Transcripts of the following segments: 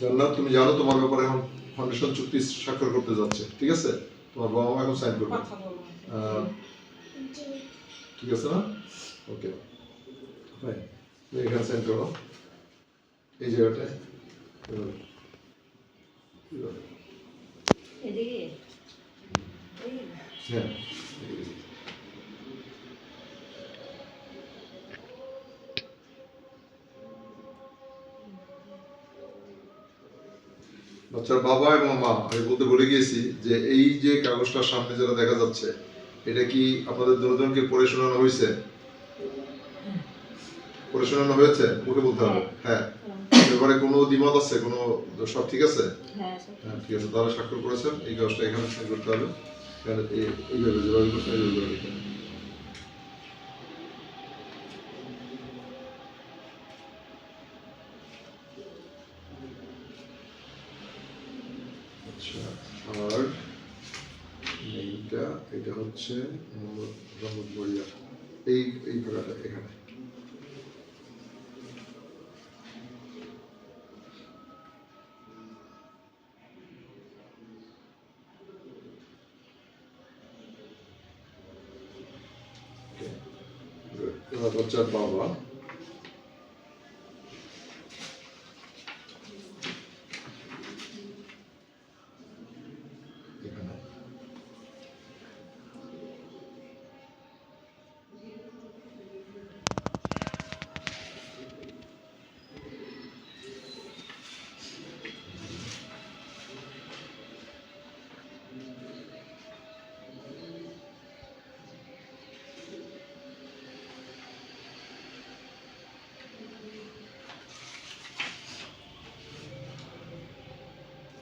জান্নাত তুমি জানো তোমার ব্যাপারে এখন ফাউন্ডেশন চুক্তি স্বাক্ষর করতে যাচ্ছে ঠিক আছে? তোমার বাবা মা এখন সাইন করবে। ঠিক আছে না? ওকে এখানে সাইন করো। এই জায়গাটায়। হ্যাঁ বাচ্চার বাবা এবং মা আমি বলতে ভুলে গিয়েছি যে এই যে কাগজটার সামনে যেটা দেখা যাচ্ছে এটা কি আপনাদের দুজনকে পড়ে শোনানো হয়েছে? পড়ে শোনানো হয়েছে? মুখে বলতে হবে। হ্যাঁ। এবারে কোনো দ্বিমত আছে? কোনো সব ঠিক আছে? হ্যাঁ হ্যাঁ ঠিক আছে। তারা স্বাক্ষর করেছেন। এই কাজটা এখানে সাইন করতে হবে। এইভাবে যেভাবে করছেন এইভাবে আচ্ছা আর এইটা এটা হচ্ছে মোহাম্মদ মোহাম্মদ বড়িয়া এই এই জায়গাটা এখানে Okay. Good. এবার বাচ্চার বাবা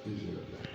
এই জায়গাটা